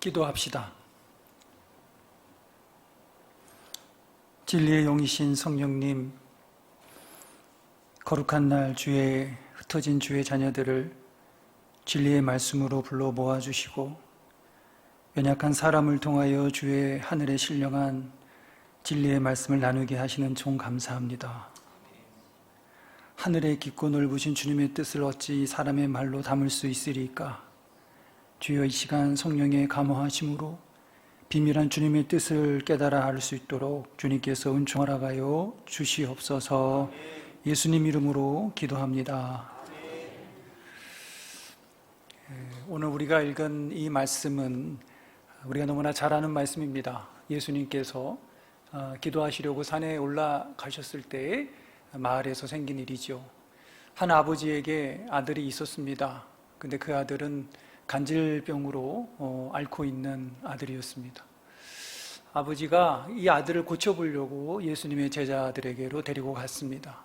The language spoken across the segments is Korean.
기도합시다. 진리의 용이신 성령님, 거룩한 날 주의 흩어진 주의 자녀들을 진리의 말씀으로 불러 모아주시고 연약한 사람을 통하여 주의 하늘에 신령한 진리의 말씀을 나누게 하시는 종 감사합니다. 하늘의 깊고 넓으신 주님의 뜻을 어찌 사람의 말로 담을 수 있으리까? 주여 이 시간 성령의 감화하심으로 비밀한 주님의 뜻을 깨달아 알 수 있도록 주님께서 은총 허락하여 주시옵소서 예수님 이름으로 기도합니다. 예, 오늘 우리가 읽은 이 말씀은 우리가 너무나 잘 아는 말씀입니다. 예수님께서 어, 기도하시려고 산에 올라가셨을 때 마을에서 생긴 일이죠. 한 아버지에게 아들이 있었습니다. 근데 그 아들은 간질병으로 어, 앓고 있는 아들이었습니다. 아버지가 이 아들을 고쳐보려고 예수님의 제자들에게로 데리고 갔습니다.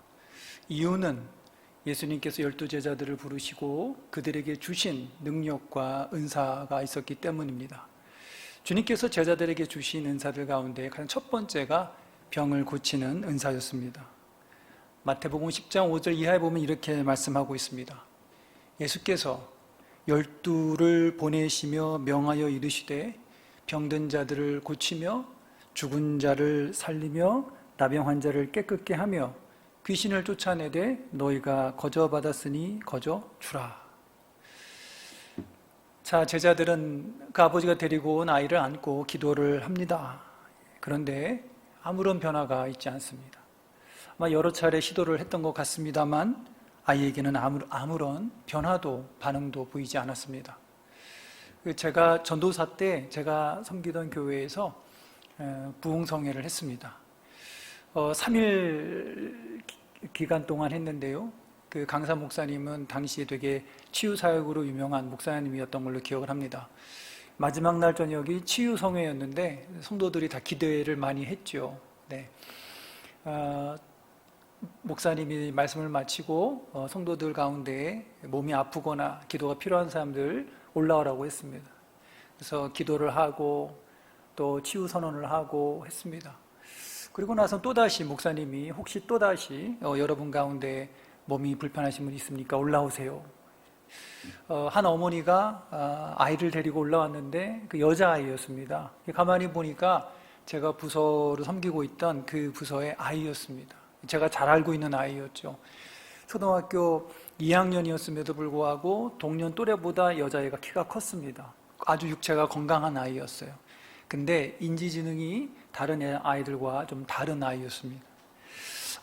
이유는 예수님께서 열두 제자들을 부르시고 그들에게 주신 능력과 은사가 있었기 때문입니다. 주님께서 제자들에게 주신 은사들 가운데 가장 첫 번째가 병을 고치는 은사였습니다. 마태복음 10장 5절 이하에 보면 이렇게 말씀하고 있습니다. 예수께서 열두를 보내시며 명하여 이르시되 병든 자들을 고치며 죽은 자를 살리며 나병 환자를 깨끗게 하며 귀신을 쫓아내되 너희가 거저 받았으니 거저 주라. 자, 제자들은 그 아버지가 데리고 온 아이를 안고 기도를 합니다. 그런데 아무런 변화가 있지 않습니다. 아마 여러 차례 시도를 했던 것 같습니다만 아이에게는 아무런 변화도 반응도 보이지 않았습니다. 그 제가 전도사 때 제가 섬기던 교회에서 부흥성회를 했습니다. 3일 어, 기간 동안 했는데요. 그 강사 목사님은 당시에 되게 치유 사역으로 유명한 목사님이었던 걸로 기억을 합니다. 마지막 날 저녁이 치유 성회였는데 성도들이 다 기대를 많이 했죠. 네. 어, 목사님이 말씀을 마치고 어, 성도들 가운데 몸이 아프거나 기도가 필요한 사람들 올라오라고 했습니다. 그래서 기도를 하고 또 치유 선언을 하고 했습니다. 그리고 나서 또다시 목사님이 혹시 또다시 어, 여러분 가운데 몸이 불편하신 분 있습니까? 올라오세요. 어, 한 어머니가 아, 아이를 데리고 올라왔는데 그 여자아이였습니다. 가만히 보니까 제가 부서를 섬기고 있던 그 부서의 아이였습니다. 제가 잘 알고 있는 아이였죠. 초등학교 2학년이었음에도 불구하고 동년 또래보다 여자애가 키가 컸습니다. 아주 육체가 건강한 아이였어요. 근데 인지지능이 다른 아이들과 좀 다른 아이였습니다.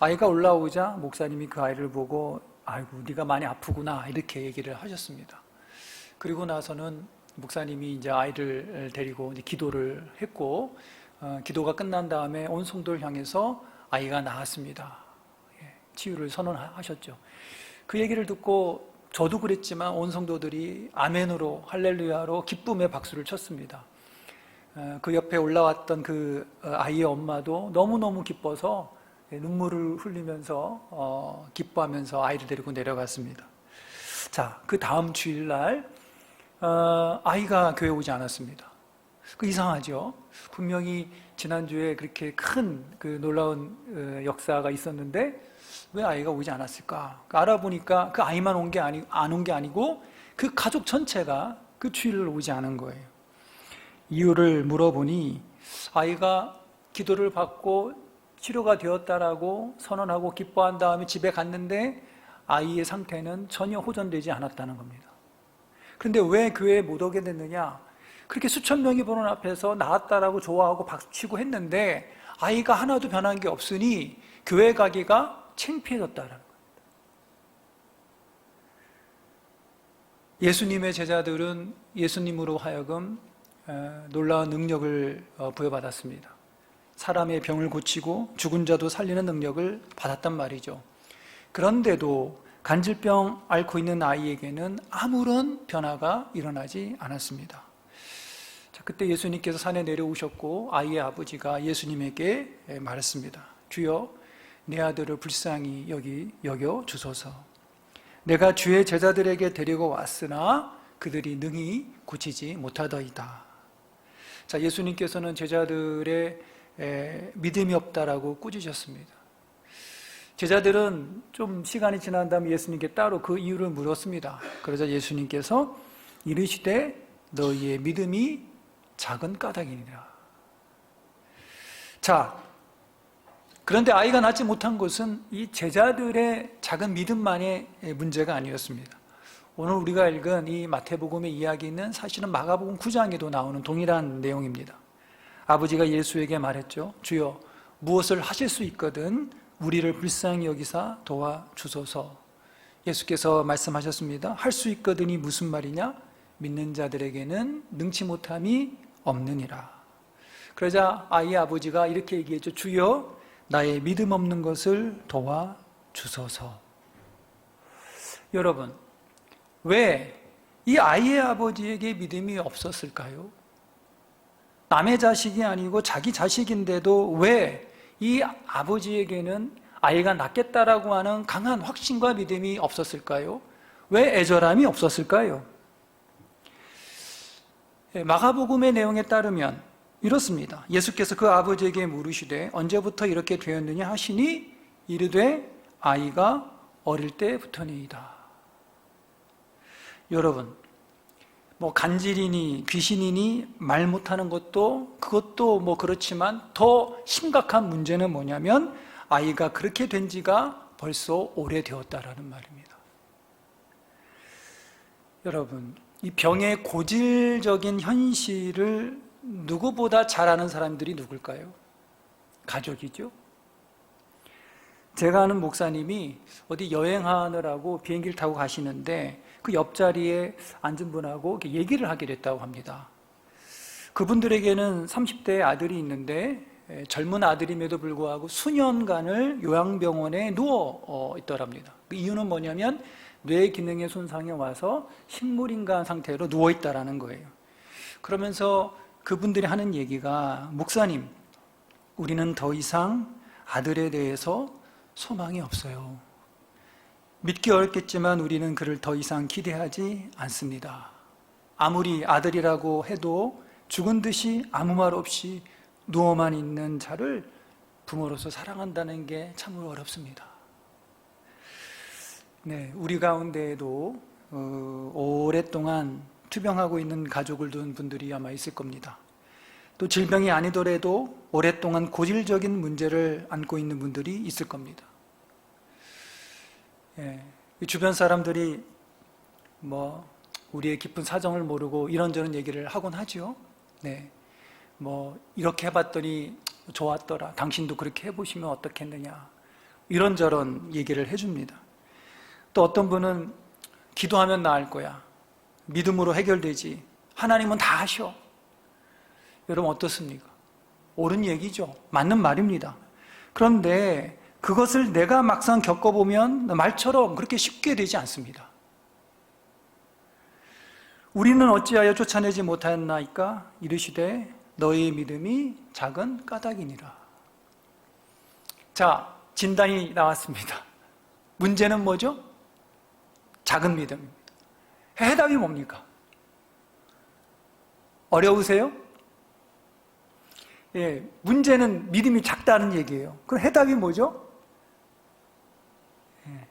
아이가 올라오자 목사님이 그 아이를 보고 아이고 네가 많이 아프구나 이렇게 얘기를 하셨습니다. 그리고 나서는 목사님이 이제 아이를 데리고 이제 기도를 했고 어, 기도가 끝난 다음에 온 성도를 향해서 아이가 나았습니다. 예, 치유를 선언하셨죠. 그 얘기를 듣고 저도 그랬지만 온 성도들이 아멘으로 할렐루야로 기쁨의 박수를 쳤습니다. 어, 그 옆에 올라왔던 그 어, 아이의 엄마도 너무너무 기뻐서 눈물을 흘리면서 어, 기뻐하면서 아이를 데리고 내려갔습니다. 자, 그 다음 주일날 아이가 교회 오지 않았습니다. 그 이상하죠. 분명히 지난주에 그렇게 큰 그 놀라운 어, 역사가 있었는데 왜 아이가 오지 않았을까? 그 알아보니까 그 아이만 온 게 아니 안 온 게 아니고 그 가족 전체가 그 주일을 오지 않은 거예요. 이유를 물어보니 아이가 기도를 받고 치료가 되었다라고 선언하고 기뻐한 다음에 집에 갔는데 아이의 상태는 전혀 호전되지 않았다는 겁니다. 그런데 왜 교회에 못 오게 됐느냐? 그렇게 수천 명이 보는 앞에서 나왔다라고 좋아하고 박수치고 했는데 아이가 하나도 변한 게 없으니 교회 가기가 창피해졌다는 겁니다. 예수님의 제자들은 예수님으로 하여금 놀라운 능력을 어, 부여받았습니다. 사람의 병을 고치고 죽은 자도 살리는 능력을 받았단 말이죠. 그런데도 간질병 앓고 있는 아이에게는 아무런 변화가 일어나지 않았습니다. 그때 예수님께서 산에 내려오셨고 아이의 아버지가 예수님에게 말했습니다. 주여, 내 아들을 불쌍히 여기 여겨 주소서. 내가 주의 제자들에게 데리고 왔으나 그들이 능히 고치지 못하더이다. 자, 예수님께서는 제자들의 에, 믿음이 없다라고 꾸짖으셨습니다. 제자들은 좀 시간이 지난 다음에 예수님께 따로 그 이유를 물었습니다. 그러자 예수님께서 이르시되 너희의 믿음이 작은 까닭이니라. 자, 그런데 아이가 낳지 못한 것은 이 제자들의 작은 믿음만의 문제가 아니었습니다. 오늘 우리가 읽은 이 마태복음의 이야기는 사실은 마가복음 9장에도 나오는 동일한 내용입니다. 아버지가 예수에게 말했죠. 주여, 무엇을 하실 수 있거든 우리를 불쌍히 여기사 도와 주소서. 예수께서 말씀하셨습니다. 할 수 있거든이 무슨 말이냐? 믿는 자들에게는 능치 못함이 없느니라. 그러자 아이의 아버지가 이렇게 얘기했죠. 주여, 나의 믿음 없는 것을 도와 주소서. 여러분, 왜 이 아이의 아버지에게 믿음이 없었을까요? 남의 자식이 아니고 자기 자식인데도 왜 이 아버지에게는 아이가 낫겠다라고 하는 강한 확신과 믿음이 없었을까요? 왜 애절함이 없었을까요? 예, 마가복음의 내용에 따르면 이렇습니다. 예수께서 그 아버지에게 물으시되 언제부터 이렇게 되었느냐 하시니 이르되 아이가 어릴 때부터니이다. 여러분, 뭐 간질이니 귀신이니 말 못하는 것도 그것도 뭐 그렇지만 더 심각한 문제는 뭐냐면 아이가 그렇게 된 지가 벌써 오래되었다라는 말입니다. 여러분, 이 병의 고질적인 현실을 누구보다 잘 아는 사람들이 누굴까요? 가족이죠. 제가 아는 목사님이 어디 여행하느라고 비행기를 타고 가시는데 그 옆자리에 앉은 분하고 얘기를 하게 됐다고 합니다. 그분들에게는 30대 아들이 있는데 젊은 아들임에도 불구하고 수년간을 요양병원에 누워 어, 있더랍니다. 그 이유는 뭐냐면 뇌 기능의 손상이 와서 식물인간 상태로 누워 있다라는 거예요. 그러면서 그분들이 하는 얘기가 목사님, 우리는 더 이상 아들에 대해서 소망이 없어요. 믿기 어렵겠지만 우리는 그를 더 이상 기대하지 않습니다. 아무리 아들이라고 해도 죽은 듯이 아무 말 없이 누워만 있는 자를 부모로서 사랑한다는 게 참으로 어렵습니다. 네, 우리 가운데에도 어, 오랫동안 투병하고 있는 가족을 둔 분들이 아마 있을 겁니다. 또 질병이 아니더라도 오랫동안 고질적인 문제를 안고 있는 분들이 있을 겁니다. 예, 주변 사람들이 뭐 우리의 깊은 사정을 모르고 이런저런 얘기를 하곤 하죠. 네, 뭐 이렇게 해봤더니 좋았더라. 당신도 그렇게 해보시면 어떻겠느냐. 이런저런 얘기를 해줍니다. 또 어떤 분은 기도하면 나을 거야. 믿음으로 해결되지. 하나님은 다 하셔. 여러분 어떻습니까? 옳은 얘기죠. 맞는 말입니다. 그런데 그것을 내가 막상 겪어보면 말처럼 그렇게 쉽게 되지 않습니다. 우리는 어찌하여 쫓아내지 못하였나이까? 이르시되 너의 믿음이 작은 까닭이니라. 자, 진단이 나왔습니다. 문제는 뭐죠? 작은 믿음입니다. 해답이 뭡니까? 어려우세요? 예, 문제는 믿음이 작다는 얘기예요. 그럼 해답이 뭐죠? 예.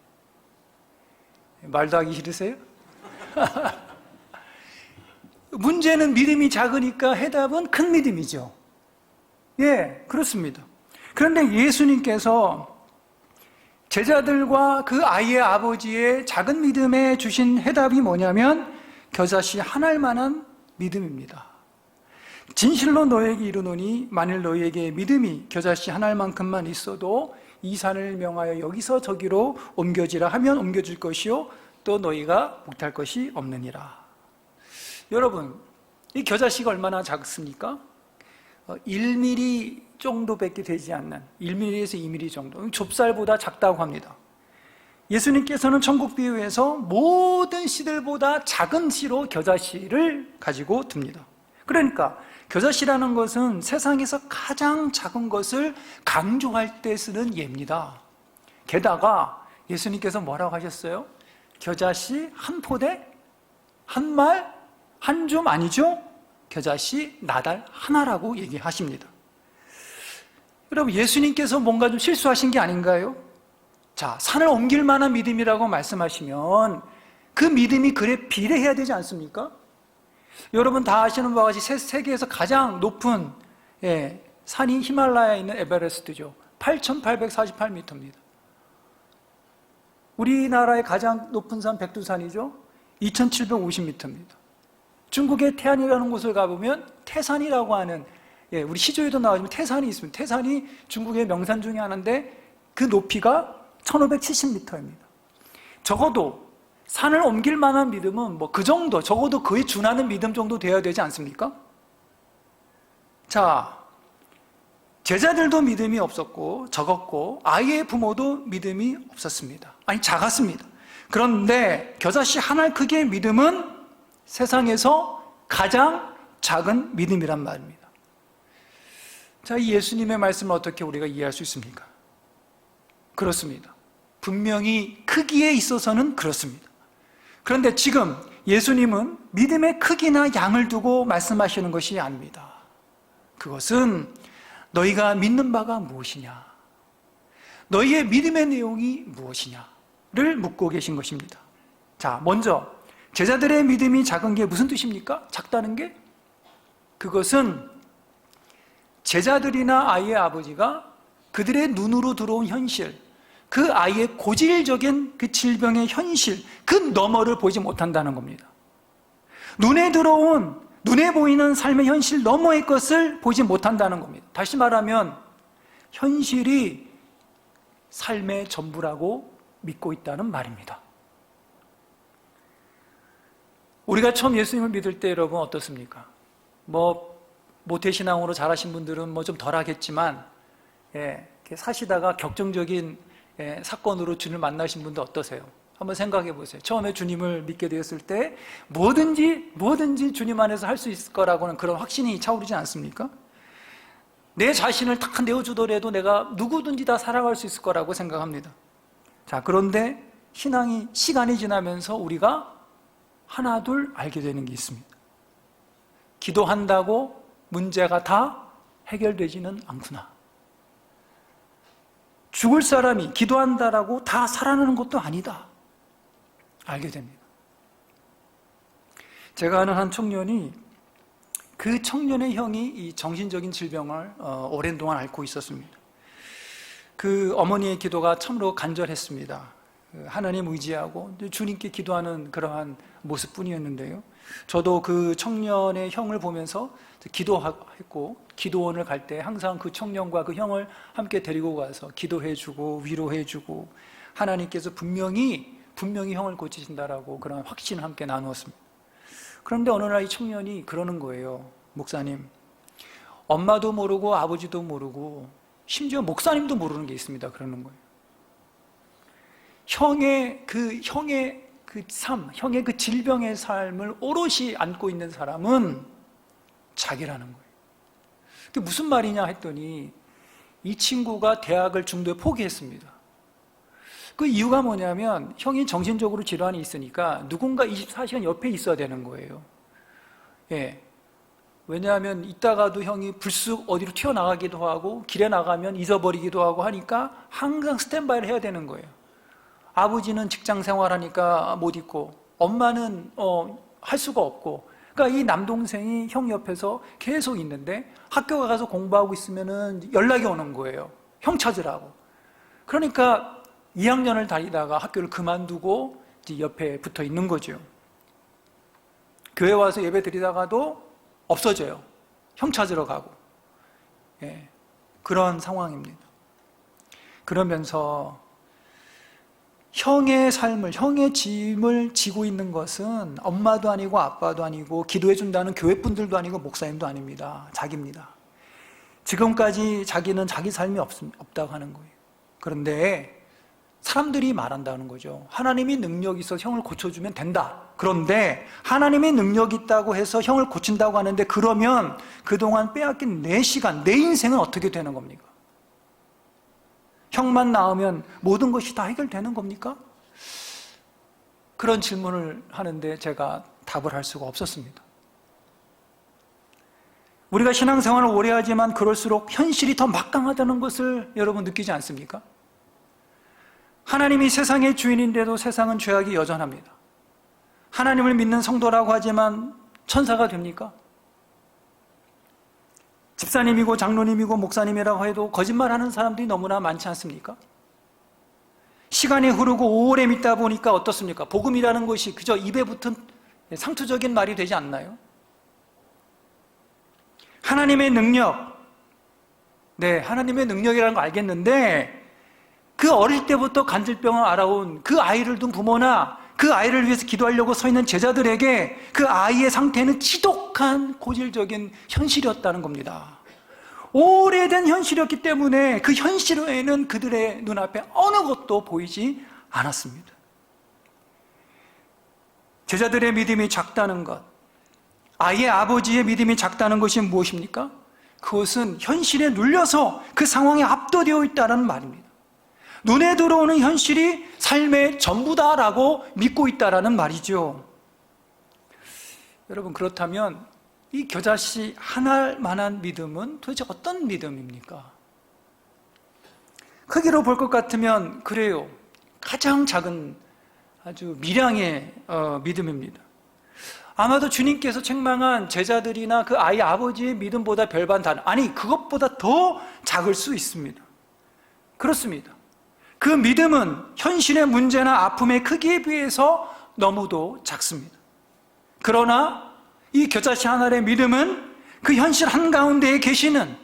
말도 하기 싫으세요? 문제는 믿음이 작으니까 해답은 큰 믿음이죠. 예, 그렇습니다. 그런데 예수님께서 제자들과 그 아이의 아버지의 작은 믿음에 주신 해답이 뭐냐면 겨자씨 하나일 만한 믿음입니다. 진실로 너에게 이르노니 만일 너희에게 믿음이 겨자씨 하나만큼만 있어도 이 산을 명하여 여기서 저기로 옮겨지라 하면 옮겨질 것이요 또 너희가 못할 것이 없느니라. 여러분, 이 겨자씨가 얼마나 작습니까? 1mm 어, 정도밖에 되지 않는 1mm에서 2mm 정도, 좁쌀보다 작다고 합니다. 예수님께서는 천국 비유에서 모든 씨들보다 작은 씨로 겨자씨를 가지고 듭니다. 그러니까 겨자씨라는 것은 세상에서 가장 작은 것을 강조할 때 쓰는 예입니다. 게다가 예수님께서 뭐라고 하셨어요? 겨자씨 한 포대? 한 말? 한줌 아니죠? 겨자씨, 나달 하나라고 얘기하십니다. 여러분, 예수님께서 뭔가 좀 실수하신 게 아닌가요? 자, 산을 옮길 만한 믿음이라고 말씀하시면 그 믿음이 그래 비례해야 되지 않습니까? 여러분 다 아시는 바와 같이 세- 세계에서 가장 높은 예, 산이 히말라야에 있는 에베레스트죠. 8,848m입니다. 우리나라의 가장 높은 산 백두산이죠. 2,750m입니다. 중국의 태안이라는 곳을 가보면 태산이라고 하는 예, 우리 시조에도 나오지만 태산이 있습니다. 태산이 중국의 명산 중에 하나인데 그 높이가 1570m입니다. 적어도 산을 옮길 만한 믿음은 뭐 그 정도, 적어도 그에 준하는 믿음 정도 되어야 되지 않습니까? 자, 제자들도 믿음이 없었고, 적었고, 아이의 부모도 믿음이 없었습니다. 아니, 작았습니다. 그런데 겨자씨 하나 크기의 믿음은 세상에서 가장 작은 믿음이란 말입니다. 자, 이 예수님의 말씀을 어떻게 우리가 이해할 수 있습니까? 그렇습니다. 분명히 크기에 있어서는 그렇습니다. 그런데 지금 예수님은 믿음의 크기나 양을 두고 말씀하시는 것이 아닙니다. 그것은 너희가 믿는 바가 무엇이냐? 너희의 믿음의 내용이 무엇이냐를 묻고 계신 것입니다. 자, 먼저 제자들의 믿음이 작은 게 무슨 뜻입니까? 작다는 게? 그것은 제자들이나 아이의 아버지가 그들의 눈으로 들어온 현실, 그 아이의 고질적인 그 질병의 현실, 그 너머를 보지 못한다는 겁니다. 눈에 들어온, 눈에 보이는 삶의 현실 너머의 것을 보지 못한다는 겁니다. 다시 말하면, 현실이 삶의 전부라고 믿고 있다는 말입니다. 우리가 처음 예수님을 믿을 때 여러분 어떻습니까? 뭐, 모태신앙으로 자라신 분들은 뭐 좀 덜 하겠지만, 예, 사시다가 격정적인 예, 사건으로 주님을 만나신 분들 어떠세요? 한번 생각해 보세요. 처음에 주님을 믿게 되었을 때 뭐든지 뭐든지 주님 안에서 할 수 있을 거라고는 그런 확신이 차오르지 않습니까? 내 자신을 다 내어주더라도 내가 누구든지 다 살아갈 수 있을 거라고 생각합니다. 자, 그런데 신앙이 시간이 지나면서 우리가 하나둘 알게 되는 게 있습니다. 기도한다고 문제가 다 해결되지는 않구나. 죽을 사람이 기도한다라고 다 살아나는 것도 아니다. 알게 됩니다. 제가 아는 한 청년이 그 청년의 형이 이 정신적인 질병을 어, 오랜 동안 앓고 있었습니다. 그 어머니의 기도가 참으로 간절했습니다. 그 하나님 의지하고 주님께 기도하는 그러한 모습뿐이었는데요. 저도 그 청년의 형을 보면서 기도했고 기도원을 갈 때 항상 그 청년과 그 형을 함께 데리고 가서 기도해주고 위로해주고 하나님께서 분명히 분명히 형을 고치신다라고 그런 확신을 함께 나누었습니다. 그런데 어느 날 이 청년이 그러는 거예요. 목사님, 엄마도 모르고 아버지도 모르고 심지어 목사님도 모르는 게 있습니다. 그러는 거예요. 형의 그 형의 그 삶, 형의 그 질병의 삶을 오롯이 안고 있는 사람은 자기라는 거예요. 그게 무슨 말이냐 했더니 이 친구가 대학을 중도에 포기했습니다. 그 이유가 뭐냐면 형이 정신적으로 질환이 있으니까 누군가 24시간 옆에 있어야 되는 거예요. 예. 왜냐하면 이따가도 형이 불쑥 어디로 튀어나가기도 하고 길에 나가면 잊어버리기도 하고 하니까 항상 스탠바이를 해야 되는 거예요. 아버지는 직장 생활하니까 못 있고 엄마는 어, 할 수가 없고 그러니까 이 남동생이 형 옆에서 계속 있는데 학교 가서 공부하고 있으면은 연락이 오는 거예요. 형 찾으라고. 그러니까 2학년을 다니다가 학교를 그만두고 이제 옆에 붙어 있는 거죠. 교회 와서 예배 드리다가도 없어져요. 형 찾으러 가고. 예, 그런 상황입니다. 그러면서 형의 삶을, 형의 짐을 지고 있는 것은 엄마도 아니고 아빠도 아니고 기도해준다는 교회분들도 아니고 목사님도 아닙니다. 자기입니다. 지금까지 자기는 자기 삶이 없, 없다고 하는 거예요. 그런데 사람들이 말한다는 거죠. 하나님이 능력이 있어 형을 고쳐주면 된다. 그런데 하나님의 능력이 있다고 해서 형을 고친다고 하는데 그러면 그동안 빼앗긴 내 시간, 내 인생은 어떻게 되는 겁니까? 형만 나으면 모든 것이 다 해결되는 겁니까? 그런 질문을 하는데 제가 답을 할 수가 없었습니다. 우리가 신앙생활을 오래 하지만 그럴수록 현실이 더 막강하다는 것을 여러분 느끼지 않습니까? 하나님이 세상의 주인인데도 세상은 죄악이 여전합니다. 하나님을 믿는 성도라고 하지만 천사가 됩니까? 집사님이고 장로님이고 목사님이라고 해도 거짓말하는 사람들이 너무나 많지 않습니까? 시간이 흐르고 오래 믿다 보니까 어떻습니까? 복음이라는 것이 그저 입에 붙은 상투적인 말이 되지 않나요? 하나님의 능력, 네, 하나님의 능력이라는 거 알겠는데 그 어릴 때부터 간질병을 알아온 그 아이를 둔 부모나 그 아이를 위해서 기도하려고 서 있는 제자들에게 그 아이의 상태는 지독한 고질적인 현실이었다는 겁니다. 오래된 현실이었기 때문에 그 현실 외에는 그들의 눈앞에 어느 것도 보이지 않았습니다. 제자들의 믿음이 작다는 것, 아이의 아버지의 믿음이 작다는 것이 무엇입니까? 그것은 현실에 눌려서 그 상황에 압도되어 있다는 말입니다. 눈에 들어오는 현실이 삶의 전부다라고 믿고 있다라는 말이죠. 여러분 그렇다면 이 겨자씨 하나할 만한 믿음은 도대체 어떤 믿음입니까? 크기로 볼 것 같으면 그래요. 가장 작은 아주 미량의 어, 믿음입니다. 아마도 주님께서 책망한 제자들이나 그 아이 아버지의 믿음보다 별반 다른 아니 그것보다 더 작을 수 있습니다. 그렇습니다. 그 믿음은 현실의 문제나 아픔의 크기에 비해서 너무도 작습니다. 그러나 이 겨자씨 하나의 믿음은 그 현실 한가운데에 계시는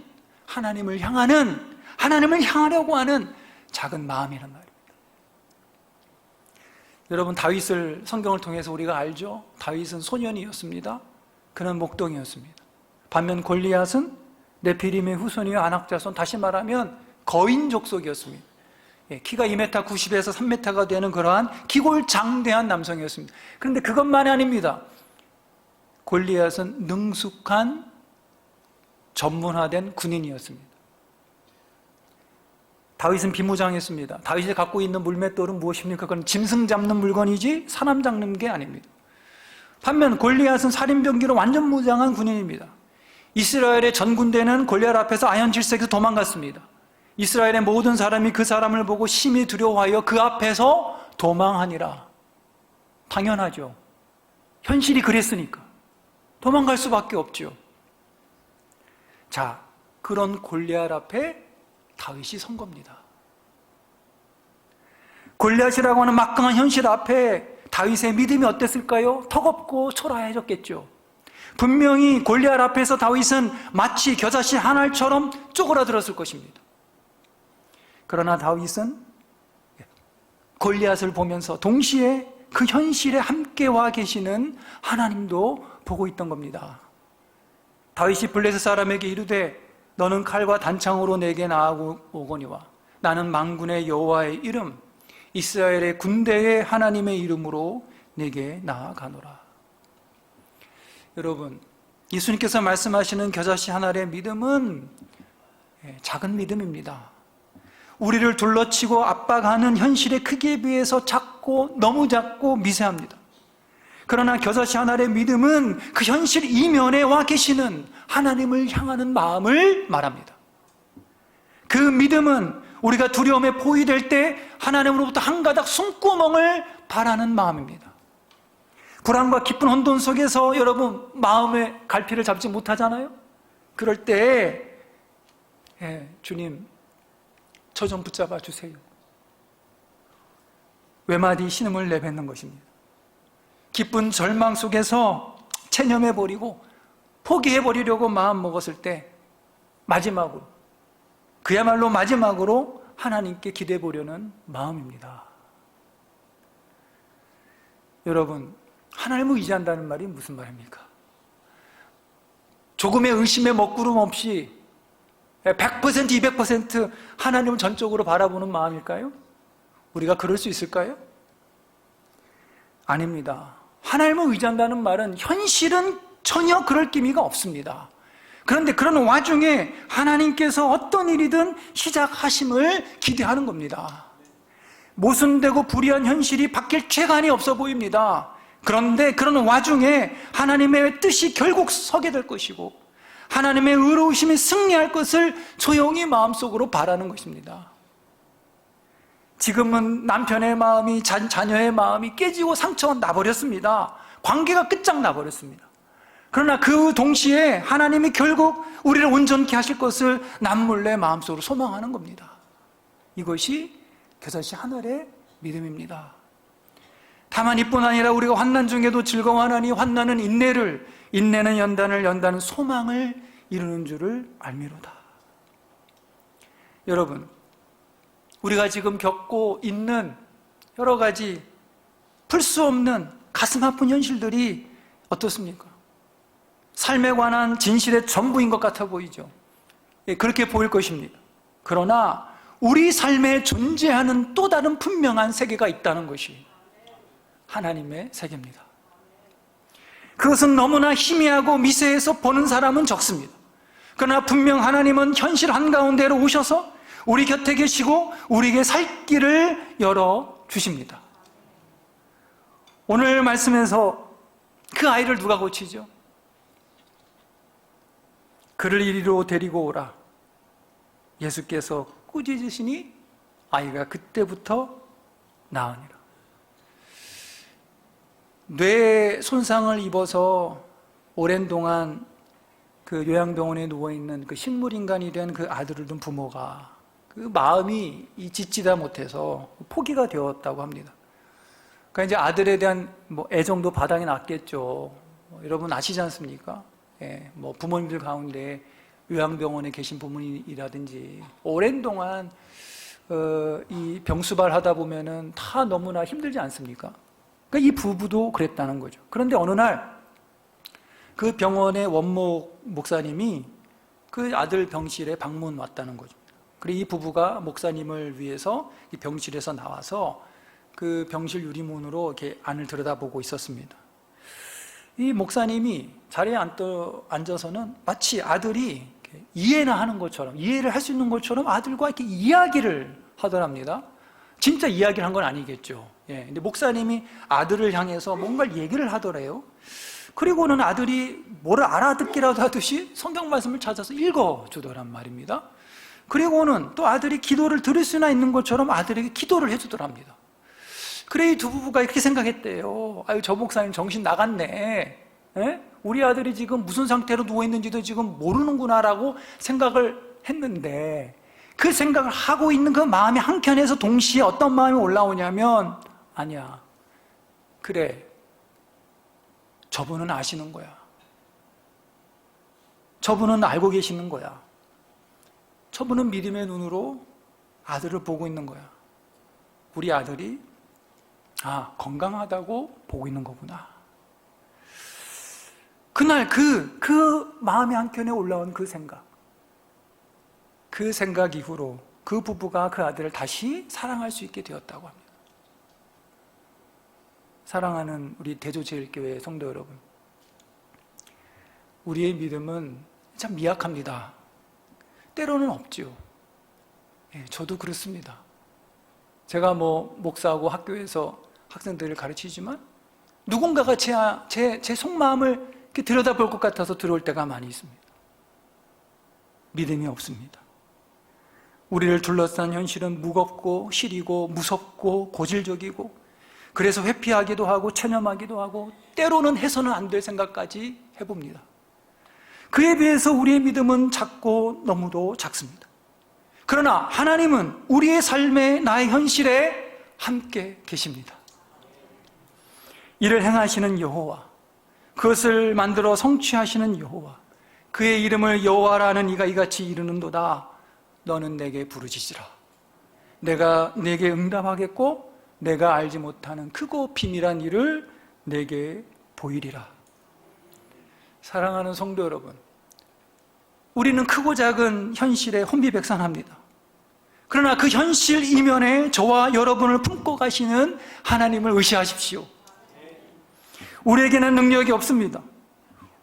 하나님을 향하는 하나님을 향하려고 하는 작은 마음이란 말입니다. 여러분 다윗을 성경을 통해서 우리가 알죠? 다윗은 소년이었습니다. 그는 목동이었습니다. 반면 골리앗은 네피림의 후손이요 안악자손 다시 말하면 거인 족속이었습니다. 예, 키가 2m 90에서 3m가 되는 그러한 기골장대한 남성이었습니다. 그런데 그것만이 아닙니다. 골리앗은 능숙한 전문화된 군인이었습니다. 다윗은 비무장했습니다. 다윗이 갖고 있는 물맷돌은 무엇입니까? 그건 짐승 잡는 물건이지 사람 잡는 게 아닙니다. 반면 골리앗은 살인병기로 완전 무장한 군인입니다. 이스라엘의 전 군대는 골리앗 앞에서 아연 질색에서 도망갔습니다. 이스라엘의 모든 사람이 그 사람을 보고 심히 두려워하여 그 앞에서 도망하니라. 당연하죠. 현실이 그랬으니까. 도망갈 수밖에 없죠. 자, 그런 골리앗 앞에 다윗이 선 겁니다. 골리앗이라고 하는 막강한 현실 앞에 다윗의 믿음이 어땠을까요? 턱없고 초라해졌겠죠. 분명히 골리앗 앞에서 다윗은 마치 겨자씨 한 알처럼 쪼그라들었을 것입니다. 그러나 다윗은 골리앗을 보면서 동시에 그 현실에 함께 와 계시는 하나님도 보고 있던 겁니다. 다윗이 블레셋 사람에게 이르되 너는 칼과 단창으로 내게 나아오거니와 나는 망군의 여호와의 이름 이스라엘의 군대의 하나님의 이름으로 내게 나아가노라. 여러분, 예수님께서 말씀하시는 겨자씨 하나의 믿음은 예, 작은 믿음입니다. 우리를 둘러치고 압박하는 현실의 크기에 비해서 작고 너무 작고 미세합니다. 그러나 겨자씨 하나의 믿음은 그 현실 이면에 와 계시는 하나님을 향하는 마음을 말합니다. 그 믿음은 우리가 두려움에 포위될 때 하나님으로부터 한 가닥 숨구멍을 바라는 마음입니다. 불안과 깊은 혼돈 속에서 여러분 마음의 갈피를 잡지 못하잖아요? 그럴 때 예, 주님 저 좀 붙잡아 주세요. 외마디 신음을 내뱉는 것입니다. 기쁜 절망 속에서 체념해 버리고 포기해 버리려고 마음 먹었을 때 마지막으로 그야말로 마지막으로 하나님께 기대 보려는 마음입니다. 여러분, 하나님을 의지한다는 말이 무슨 말입니까? 조금의 의심의 먹구름 없이 100% 200% 하나님을 전적으로 바라보는 마음일까요? 우리가 그럴 수 있을까요? 아닙니다. 하나님을 의지한다는 말은 현실은 전혀 그럴 기미가 없습니다. 그런데 그런 와중에 하나님께서 어떤 일이든 시작하심을 기대하는 겁니다. 모순되고 불의한 현실이 바뀔 죄간이 없어 보입니다. 그런데 그런 와중에 하나님의 뜻이 결국 서게 될 것이고 하나님의 의로우심이 승리할 것을 조용히 마음속으로 바라는 것입니다. 지금은 남편의 마음이 자, 자녀의 마음이 깨지고 상처가 나버렸습니다. 관계가 끝장나 버렸습니다. 그러나 그 동시에 하나님이 결국 우리를 온전케 하실 것을 남몰래 마음속으로 소망하는 겁니다. 이것이 겨자씨 하늘의 믿음입니다. 다만 이뿐 아니라 우리가 환난 중에도 즐거워하나니 환난은 인내를 인내는 연단을 연단은 소망을 이루는 줄을 알미로다. 여러분 우리가 지금 겪고 있는 여러 가지 풀 수 없는 가슴 아픈 현실들이 어떻습니까? 삶에 관한 진실의 전부인 것 같아 보이죠. 예, 그렇게 보일 것입니다. 그러나 우리 삶에 존재하는 또 다른 분명한 세계가 있다는 것이 하나님의 세계입니다. 그것은 너무나 희미하고 미세해서 보는 사람은 적습니다. 그러나 분명 하나님은 현실 한가운데로 오셔서 우리 곁에 계시고 우리에게 살 길을 열어 주십니다. 오늘 말씀에서 그 아이를 누가 고치죠? 그를 이리로 데리고 오라. 예수께서 꾸짖으시니 아이가 그때부터 나으니라. 뇌 손상을 입어서 오랜 동안 그 요양병원에 누워 있는 그 식물 인간이 된 그 아들을 둔 부모가 그 마음이 이 짓지다 못해서 포기가 되었다고 합니다. 그러니까 이제 아들에 대한 뭐 애정도 바닥이 났겠죠. 뭐 여러분 아시지 않습니까? 예, 뭐 부모님들 가운데 요양병원에 계신 부모님이라든지 오랜 동안 어, 이 병수발 하다 보면은 다 너무나 힘들지 않습니까? 그러니까 이 부부도 그랬다는 거죠. 그런데 어느 날 그 병원의 원목 목사님이 그 아들 병실에 방문 왔다는 거죠. 그리고 이 부부가 목사님을 위해서 이 병실에서 나와서 그 병실 유리문으로 이렇게 안을 들여다보고 있었습니다. 이 목사님이 자리에 앉아서는 마치 아들이 이해나 하는 것처럼 이해를 할 수 있는 것처럼 아들과 이렇게 이야기를 하더랍니다. 진짜 이야기를 한 건 아니겠죠. 예. 근데 목사님이 아들을 향해서 뭔가를 얘기를 하더래요. 그리고는 아들이 뭐를 알아듣기라도 하듯이 성경 말씀을 찾아서 읽어주더란 말입니다. 그리고는 또 아들이 기도를 들을 수나 있는 것처럼 아들에게 기도를 해주더랍니다. 그래 이 두 부부가 이렇게 생각했대요. 아유 저 목사님 정신 나갔네. 에? 우리 아들이 지금 무슨 상태로 누워 있는지도 지금 모르는구나라고 생각을 했는데 그 생각을 하고 있는 그 마음의 한켠에서 동시에 어떤 마음이 올라오냐면 아니야. 그래. 저분은 아시는 거야. 저분은 알고 계시는 거야. 저분은 믿음의 눈으로 아들을 보고 있는 거야. 우리 아들이 아, 건강하다고 보고 있는 거구나. 그날 그, 그 마음의 한켠에 올라온 그 생각. 그 생각 이후로 그 부부가 그 아들을 다시 사랑할 수 있게 되었다고 합니다. 사랑하는 우리 대조제일교회 성도 여러분. 우리의 믿음은 참 미약합니다. 때로는 없지요. 예, 저도 그렇습니다. 제가 뭐 목사하고 학교에서 학생들을 가르치지만 누군가가 제, 제, 제 속마음을 들여다볼 것 같아서 들어올 때가 많이 있습니다. 믿음이 없습니다. 우리를 둘러싼 현실은 무겁고 시리고 무섭고 고질적이고 그래서 회피하기도 하고 체념하기도 하고 때로는 해서는 안 될 생각까지 해봅니다. 그에 비해서 우리의 믿음은 작고 너무도 작습니다. 그러나 하나님은 우리의 삶의 나의 현실에 함께 계십니다. 이를 행하시는 여호와, 그것을 만들어 성취하시는 여호와, 그의 이름을 여호와라는 이가 이같이 이르는도다. 너는 내게 부르짖으라. 내가 내게 응답하겠고 내가 알지 못하는 크고 비밀한 일을 내게 보이리라. 사랑하는 성도 여러분, 우리는 크고 작은 현실에 혼비백산합니다. 그러나 그 현실 이면에 저와 여러분을 품고 가시는 하나님을 의시하십시오. 우리에게는 능력이 없습니다.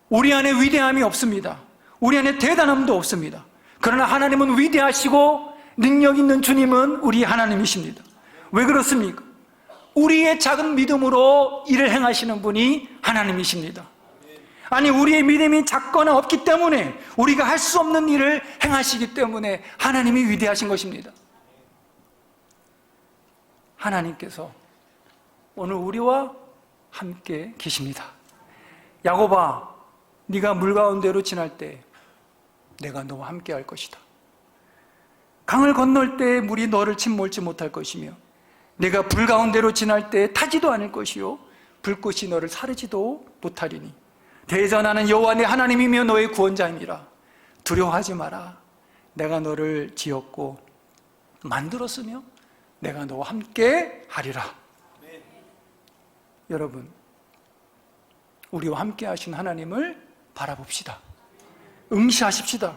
우리 안에 위대함이 없습니다. 우리 안에 대단함도 없습니다. 그러나 하나님은 위대하시고 능력 있는 주님은 우리 하나님이십니다. 왜 그렇습니까? 우리의 작은 믿음으로 일을 행하시는 분이 하나님이십니다. 아니, 우리의 믿음이 작거나 없기 때문에 우리가 할 수 없는 일을 행하시기 때문에 하나님이 위대하신 것입니다. 하나님께서 오늘 우리와 함께 계십니다. 야곱아, 네가 물 가운데로 지날 때 내가 너와 함께 할 것이다. 강을 건널 때 물이 너를 침몰지 못할 것이며 내가 불 가운데로 지날 때 타지도 않을 것이요. 불꽃이 너를 사르지도 못하리니. 대전하는 여호와 내 하나님이며 너의 구원자임이라. 두려워하지 마라. 내가 너를 지었고 만들었으며 내가 너와 함께 하리라. 여러분 우리와 함께 하신 하나님을 바라봅시다 응시하십시다.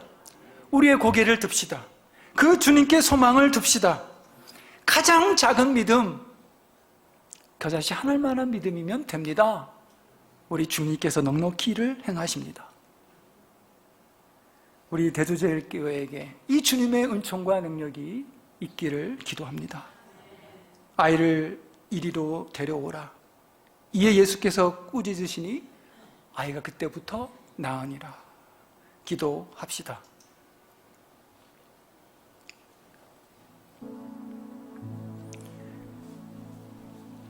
우리의 고개를 듭시다. 그 주님께 소망을 둡시다. 가장 작은 믿음 그것이 하늘만한 믿음이면 됩니다. 우리 주님께서 넉넉히 를 행하십니다. 우리 대두제일교회에게 이 주님의 은총과 능력이 있기를 기도합니다. 아이를 이리로 데려오라. 이에 예수께서 꾸짖으시니 아이가 그때부터 나으니라 기도합시다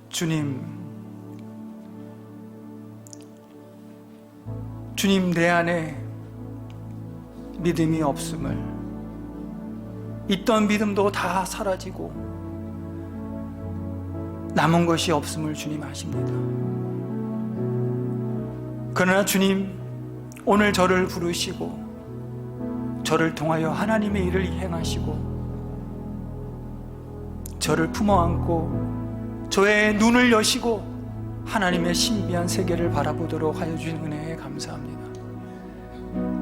주님, 주님 내 안에 믿음이 없음을 있던 믿음도 다 사라지고 남은 것이 없음을 주님 아십니다. 그러나 주님 오늘 저를 부르시고 저를 통하여 하나님의 일을 행하시고 저를 품어 안고 저의 눈을 여시고 하나님의 신비한 세계를 바라보도록 하여 주신 은혜에 감사합니다.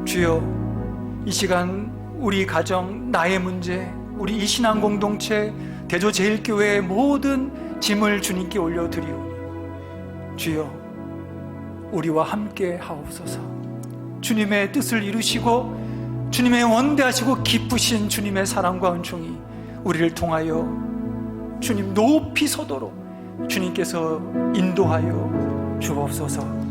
주여, 이 시간 우리 가정, 나의 문제, 우리 이 신앙 공동체, 대조 제일교회의 모든 짐을 주님께 올려드리오니 주여, 우리와 함께 하옵소서. 주님의 뜻을 이루시고 주님의 원대하시고 기쁘신 주님의 사랑과 은총이 우리를 통하여 주님 높이 서도록 주님께서 인도하여 주옵소서.